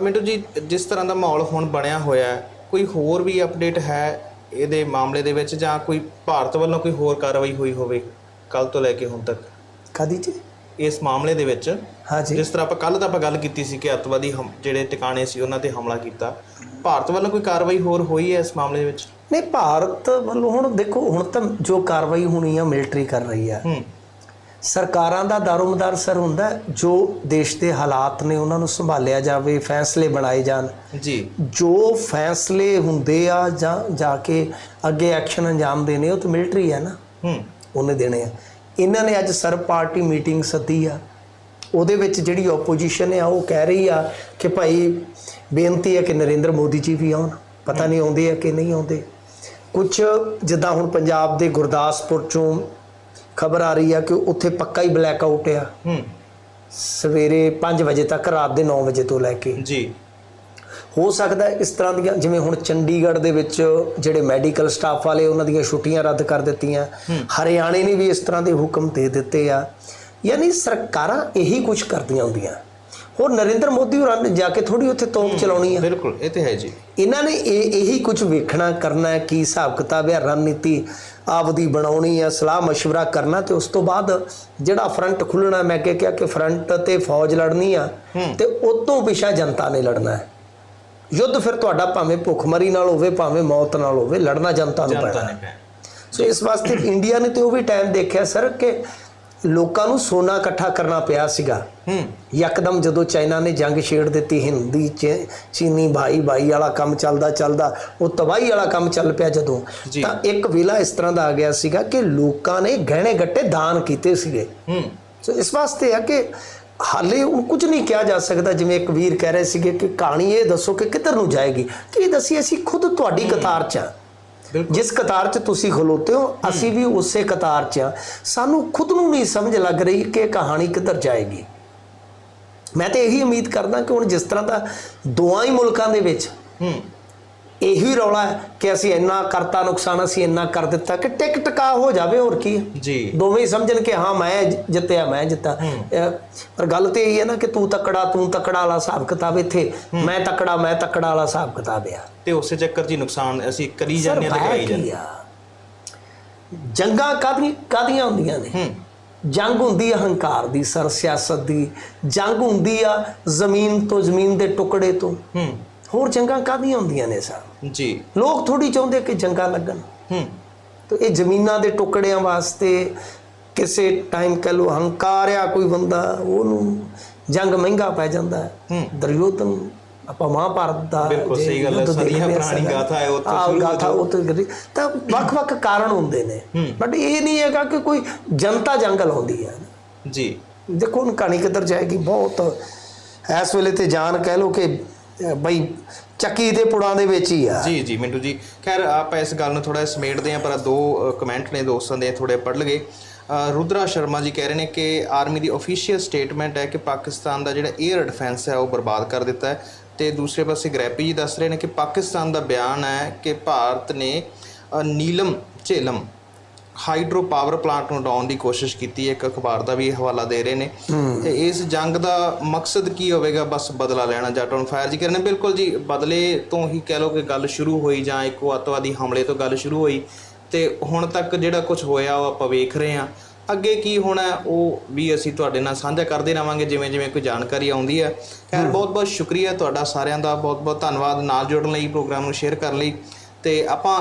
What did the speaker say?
ਮਿੰਟੂ ਜੀ ਜਿਸ ਤਰ੍ਹਾਂ ਦਾ ਮਾਹੌਲ ਹੁਣ ਬਣਿਆ ਹੋਇਆ ਹੈ ਕੋਈ ਹੋਰ ਵੀ ਅਪਡੇਟ ਹੈ ਇਹਦੇ ਮਾਮਲੇ ਦੇ ਵਿੱਚ ਜਾਂ ਕੋਈ ਭਾਰਤ ਵੱਲੋਂ ਕੋਈ ਹੋਰ ਕਾਰਵਾਈ ਹੋਈ ਹੋਵੇ ਕੱਲ ਤੋਂ ਲੈ ਕੇ ਹੁਣ ਤੱਕ? ਕਾਦੀ ਜੀ? ਇਸ ਮਾਮਲੇ ਦੇ ਵਿੱਚ। ਹਾਂਜੀ। ਜਿਸ ਤਰ੍ਹਾਂ ਆਪਾਂ ਕੱਲ ਤਾਂ ਆਪਾਂ ਗੱਲ ਕੀਤੀ ਸੀ ਕਿ ਅੱਤਵਾਦੀ ਜਿਹੜੇ ਟਿਕਾਣੇ ਸੀ ਉਹਨਾਂ ਤੇ ਹਮਲਾ ਕੀਤਾ। ਭਾਰਤ ਵੱਲੋਂ ਕੋਈ ਕਾਰਵਾਈ ਹੋਰ ਹੋਈ ਹੈ ਇਸ ਮਾਮਲੇ ਦੇ ਵਿੱਚ? ਨਹੀਂ ਭਾਰਤ ਵੱਲੋਂ ਹੁਣ ਦੇਖੋ ਹੁਣ ਤਾਂ ਜੋ ਕਾਰਵਾਈ ਹੋਣੀ ਆ ਮਿਲਟਰੀ ਕਰ ਰਹੀ ਆ। ਹੂੰ। ਸਰਕਾਰਾਂ ਦਾ ਦਾਰੋਮਦਾਰ ਸਰ ਹੁੰਦਾ ਜੋ ਦੇਸ਼ ਦੇ ਹਾਲਾਤ ਨੇ ਉਹਨਾਂ ਨੂੰ ਸੰਭਾਲਿਆ ਜਾਵੇ ਫੈਸਲੇ ਬਣਾਏ ਜਾਣ। ਜੀ। ਜੋ ਫੈਸਲੇ ਹੁੰਦੇ ਆ ਜਾਂ ਜਾ ਕੇ ਅੱਗੇ ਐਕਸ਼ਨ ਅੰਜਾਮ ਦੇਣੇ ਉਹ ਤਾਂ ਮਿਲਟਰੀ ਹੈ ਨਾ। ਹੂੰ। ਉਹਨੇ ਦੇਣੇ ਆ। ਇਹਨਾਂ ਨੇ ਅੱਜ ਸਰਬ ਪਾਰਟੀ ਮੀਟਿੰਗ ਸੱਦੀ ਆ। ਉਹਦੇ ਵਿੱਚ ਜਿਹੜੀ ਆਪੋਜੀਸ਼ਨ ਆ ਉਹ ਕਹਿ ਰਹੀ ਆ ਕਿ ਭਾਈ ਬੇਨਤੀ ਹੈ ਕਿ ਨਰਿੰਦਰ ਮੋਦੀ ਜੀ ਵੀ ਆਉਣ। ਪਤਾ ਨਹੀਂ ਆਉਂਦੇ ਆ ਕਿ ਨਹੀਂ ਆਉਂਦੇ। ਕੁਝ ਜਿੱਦਾਂ ਹੁਣ ਪੰਜਾਬ ਦੇ ਗੁਰਦਾਸਪੁਰ ਚੋਂ ਖਬਰ ਆ ਰਹੀ ਆ ਕਿ ਉੱਥੇ ਪੱਕਾ ਹੀ ਬਲੈਕ ਆਊਟ ਆ। ਹੂੰ। ਸਵੇਰੇ 5 ਵਜੇ ਤੱਕ ਰਾਤ ਦੇ 9 ਵਜੇ ਤੋਂ ਲੈ ਕੇ। ਜੀ। ਹੋ ਸਕਦਾ ਇਸ ਤਰ੍ਹਾਂ ਦੀਆਂ ਜਿਵੇਂ ਹੁਣ ਚੰਡੀਗੜ੍ਹ ਦੇ ਵਿੱਚ ਜਿਹੜੇ ਮੈਡੀਕਲ ਸਟਾਫ ਵਾਲੇ ਉਹਨਾਂ ਦੀਆਂ ਛੁੱਟੀਆਂ ਰੱਦ ਕਰ ਦਿੱਤੀਆਂ। ਹਰਿਆਣੇ ਨੇ ਵੀ ਇਸ ਤਰ੍ਹਾਂ ਦੇ ਹੁਕਮ ਦੇ ਦਿੱਤੇ ਆ। ਯਾਨੀ ਸਰਕਾਰਾਂ ਇਹੀ ਕੁਝ ਕਰਦੀਆਂ ਹੁੰਦੀਆਂ। ਹੋਰ ਨਰਿੰਦਰ ਮੋਦੀ ਹੋਰਾਂ ਨੇ ਜਾ ਕੇ ਥੋੜੀ ਉੱਥੇ ਤੋਪ ਚਲਾਉਣੀ ਆ ਬਿਲਕੁਲ ਇਹ ਤੇ ਹੈ ਜੀ ਇਹਨਾਂ ਨੇ ਇਹ ਇਹੀ ਕੁਝ ਵੇਖਣਾ ਕਰਨਾ ਹੈ ਕੀ ਹਿਸਾਬ ਕਿਤਾਬ ਹੈ ਰਣਨੀਤੀ ਆਪਦੀ ਬਣਾਉਣੀ ਹੈ ਸਲਾਹ مشورہ ਕਰਨਾ ਤੇ ਉਸ ਤੋਂ ਬਾਅਦ ਜਿਹੜਾ ਫਰੰਟ ਖੁੱਲਣਾ ਮੈਂ ਅੱਗੇ ਕਿਹਾ ਕਿ ਫਰੰਟ ਤੇ ਫੌਜ ਲੜਨੀ ਆ ਤੇ ਉਸ ਤੋਂ ਪਿਛਾ ਜਨਤਾ ਨੇ ਲੜਨਾ ਹੈ ਯੁੱਧ ਫਿਰ ਤੁਹਾਡਾ ਭਾਵੇਂ ਭੁੱਖਮਰੀ ਨਾਲ ਹੋਵੇ ਭਾਵੇਂ ਮੌਤ ਨਾਲ ਹੋਵੇ ਲੜਨਾ ਜਨਤਾ ਨੂੰ ਜਨਤਾ ਪੈਣਾ ਨੇ ਪੈ ਸੋ ਇਸ ਵਾਸਤੇ ਇੰਡੀਆ ਨੇ ਤੇ ਉਹ ਵੀ ਟਾਈਮ ਦੇਖਿਆ ਸਰ ਕਿ ਲੋਕਾਂ ਨੂੰ ਸੋਨਾ ਇਕੱਠਾ ਕਰਨਾ ਪਿਆ ਸੀਗਾ। ਹੂੰ। ਯਕਦਮ ਜਦੋਂ ਚਾਈਨਾ ਨੇ ਜੰਗ ਛੇੜ ਦਿੱਤੀ ਹਿੰਦੀ ਚ ਚੀਨੀ ਭਾਈ ਭਾਈ ਵਾਲਾ ਕੰਮ ਚੱਲਦਾ ਚੱਲਦਾ ਉਹ ਤਬਾਹੀ ਵਾਲਾ ਕੰਮ ਚੱਲ ਪਿਆ ਜਦੋਂ। ਤਾਂ ਇੱਕ ਵੇਲਾ ਇਸ ਤਰ੍ਹਾਂ ਦਾ ਆ ਗਿਆ ਸੀਗਾ ਕਿ ਲੋਕਾਂ ਨੇ ਗਹਿਣੇ ਗੱਟੇ ਦਾਨ ਕੀਤੇ ਸੀਗੇ। ਹੂੰ। ਸੋ ਇਸ ਵਾਸਤੇ ਆ ਕਿ ਹਾਲੇ ਉਹ ਕੁਝ ਨਹੀਂ ਕਿਹਾ ਜਾ ਸਕਦਾ ਜਿਵੇਂ ਇੱਕ ਵੀਰ ਕਹਿ ਰਹੇ ਸੀਗੇ ਕਿ ਕਹਾਣੀ ਇਹ ਦੱਸੋ ਕਿ ਕਿੱਧਰ ਨੂੰ ਜਾਏਗੀ। ਕਿ ਦੱਸੀ ਅਸੀਂ ਖੁਦ ਤੁਹਾਡੀ ਕਤਾਰ 'ਚ ਆ। ਜਿਸ ਕਤਾਰ 'ਚ ਤੁਸੀਂ ਖਲੋਤੇ ਹੋ ਅਸੀਂ ਵੀ ਉਸੇ ਕਤਾਰ 'ਚ ਆ। ਸਾਨੂੰ ਖੁਦ ਨੂੰ ਨਹੀਂ ਸਮਝ ਲੱਗ ਰਹੀ ਕਿ ਕਹਾਣੀ ਕਿੱਧਰ ਜਾਏਗੀ। ਮੈਂ ਤੇ ਇਹੀ ਉਮੀਦ ਕਰਦਾ ਕਿ ਹੁਣ ਜਿਸ ਤਰ੍ਹਾਂ ਦਾ ਦੋਆਂ ਹੀ ਮੁਲਕਾਂ ਦੇ ਵਿੱਚ ਹੂੰ। ਇਹੀ ਰੌਲਾ ਹੈ ਕਿ ਅਸੀਂ ਇੰਨਾ ਕਰਤਾ ਨੁਕਸਾਨ ਅਸੀਂ ਇੰਨਾ ਕਰ ਦਿੱਤਾ ਕਿ ਟਿਕ ਟਕਾ ਹੋ ਜਾਵੇ ਹੋਰ ਕੀ ਜੀ। ਦੋਵੇਂ ਸਮਝਣ ਕਿ ਹਾਂ ਮੈਂ ਜ- ਜਿੱਤਿਆ ਮੈਂ ਜਿੱਤਾ। ਪਰ ਗੱਲ ਤੇ ਇਹ ਹੈ ਨਾ ਕਿ ਤੂੰ ਤਕੜਾ ਤੂੰ ਤਕੜਾ ਵਾਲਾ ਹਿਸਾਬ ਕਿਤਾਬ ਇੱਥੇ। ਮੈਂ ਤਕੜਾ ਮੈਂ ਤਕੜਾ ਵਾਲਾ ਹਿਸਾਬ ਕਿਤਾਬ ਆ। ਤੇ ਉਸੇ ਚੱਕਰ 'ਚ ਹੀ ਨੁਕਸਾਨ ਅਸੀਂ ਕਰੀ ਜਾਂਦੇ ਹਾਂ ਤੇ ਕਰਾਈ ਜਾਂਦੇ ਆ। ਜੰਗਾਂ ਕਾਦੀਆਂ ਕਾਦੀਆਂ ਹੁੰਦੀਆਂ ਨੇ? ਜੰਗ ਹੁੰਦੀ ਆ ਹੰਕਾਰ ਦੀ ਸਰ ਸਿਆਸਤ ਦੀ। ਜੰਗ ਹੁੰਦੀ ਆ ਜ਼ਮੀਨ ਤੋਂ ਜ਼ਮੀਨ ਦੇ ਟੁਕੜੇ ਤੋਂ। ਹੂੰ। ਹੋਰ ਜੰਗਾਂ ਕਾਦੀਆਂ ਹੁੰਦੀਆਂ ਨੇ ਸਰ? ਜੀ। ਲੋਕ ਥੋੜੀ ਚਾਹੁੰਦੇ ਕਿ ਜੰਗਾਂ ਲੱਗਣ। ਹੂੰ। ਤੇ ਇਹ ਜ਼ਮੀਨਾਂ ਦੇ ਟੁਕੜਿਆਂ ਵਾਸਤੇ ਕਿਸੇ ਟਾਈਮ ਕਹ ਲੋ ਹੰਕਾਰਿਆ ਕੋਈ ਬੰਦਾ ਉਹਨੂੰ ਜੰਗ ਮਹਿੰਗਾ ਪੈ ਜਾਂਦਾ ਹੈ। ਦੁਰਯੋਧਨ ਆਪਾਂ ਮਹਾਭਾਰਤ ਦਾ ਬਿਲਕੁਲ ਜੇ ਸਹੀ ਗੱਲ ਹੈ, ਯੁੱਧ ਸਦੀਆਂ ਦੇਖਦੇ ਹਾਂ ਪੁਰਾਣੀ ਸਾਡਾ। ਗਾਥਾ ਹੈ, ਉਹ ਤੋਂ ਸ਼ੁਰੂ ਗਾਥਾ ਵੱਖ-ਵੱਖ ਕਾਰਨ ਹੁੰਦੇ ਨੇ। ਬਟ ਇਹ ਨਹੀਂ ਹੈਗਾ ਕਿ ਕੋਈ ਜਨਤਾ ਜੰਗ ਲਾਉਂਦੀ ਹੈ। ਜੀ। ਦੇਖੋ ਹੁਣ ਕਹਾਣੀ ਕਿੱਧਰ ਜਾਏਗੀ ਬਹੁਤ ਇਸ ਵੇਲੇ ਤੇ ਜਾਨ ਕਹਿ ਲੋ ਕਿ ਬਈ, ਚੱਕੀ ਦੇ ਪੁੜਾਂ ਦੇ ਵਿੱਚ ਹੀ ਆ। ਜੀ ਜੀ, ਮਿੰਟੂ ਜੀ। ਖੈਰ, ਆਪਾਂ ਇਸ ਗੱਲ ਨੂੰ ਥੋੜਾ ਸਮੇਟਦੇ ਹਾਂ, ਪਰ ਦੋ ਕਮੈਂਟ ਨੇ ਦੋਸਤਾਂ ਦੇ ਥੋੜੇ ਪੜ ਲਗੇ। ਰੁਦਰਾ ਸ਼ਰਮਾ ਜੀ ਕਹਿ ਰਹੇ ਨੇ ਕਿ ਆਰਮੀ ਦੀ ਅਫੀਸ਼ੀਅਲ ਸਟੇਟਮੈਂਟ ਹੈ ਕਿ ਪਾਕਿਸਤਾਨ ਦਾ ਜਿਹੜਾ 에ਅਰ ਡਿਫੈਂਸ ਹੈ, ਉਹ ਬਰਬਾਦ ਕਰ ਦਿੱਤਾ ਹੈ। ਤੇ ਦੂਸਰੇ ਪਾਸੇ ਗ੍ਰੈਪੀ ਜੀ ਦੱਸ ਰਹੇ ਨੇ ਕਿ ਪਾਕਿਸਤਾਨ ਦਾ ਬਿਆਨ ਹੈ ਕਿ ਭਾਰਤ ਨੇ Neelum Jhelum hydro power plant ਨੂੰ ਡਾਉਣ ਦੀ ਕੋਸ਼ਿਸ਼ ਕੀਤੀ ਇੱਕ ਅਖਬਾਰ ਦਾ ਵੀ ਹਵਾਲਾ ਦੇ ਰਹੇ ਨੇ। ਤੇ ਇਸ ਜੰਗ ਦਾ ਮਕਸਦ ਕੀ ਹੋਵੇਗਾ? ਬਸ ਬਦਲਾ ਲੈਣਾ ਜੱਟ ਔਨ ਫਾਇਰ? ਜੀ ਕਰਨੇ ਬਿਲਕੁਲ ਜੀ ਬਦਲੇ ਤੋਂ ਹੀ ਕਹਿ ਲਓ ਕਿ ਗੱਲ ਸ਼ੁਰੂ ਹੋਈ ਜਾਂ ਇੱਕ ਅੱਤਵਾਦੀ ਹਮਲੇ ਤੋਂ ਗੱਲ ਸ਼ੁਰੂ ਹੋਈ। ਤੇ ਹੁਣ ਤੱਕ ਜਿਹੜਾ ਕੁਝ ਹੋਇਆ ਉਹ ਆਪਾਂ ਵੇਖ ਰਹੇ ਹਾਂ। ਅੱਗੇ ਕੀ ਹੋਣਾ ਉਹ ਵੀ ਅਸੀਂ ਤੁਹਾਡੇ ਨਾਲ ਸਾਂਝਾ ਕਰਦੇ ਰਵਾਂਗੇ ਜਿਵੇਂ ਜਿਵੇਂ ਕੋਈ ਜਾਣਕਾਰੀ ਆਉਂਦੀ ਹੈ। ਖੈਰ ਬਹੁਤ ਬਹੁਤ ਸ਼ੁਕਰੀਆ ਤੁਹਾਡਾ ਸਾਰਿਆਂ ਦਾ। ਬਹੁਤ ਬਹੁਤ ਧੰਨਵਾਦ ਨਾਲ ਜੁੜਨ ਲਈ ਪ੍ਰੋਗਰਾਮ ਨੂੰ ਸ਼ੇਅਰ ਕਰਨ ਲਈ। ਤੇ ਆਪਾਂ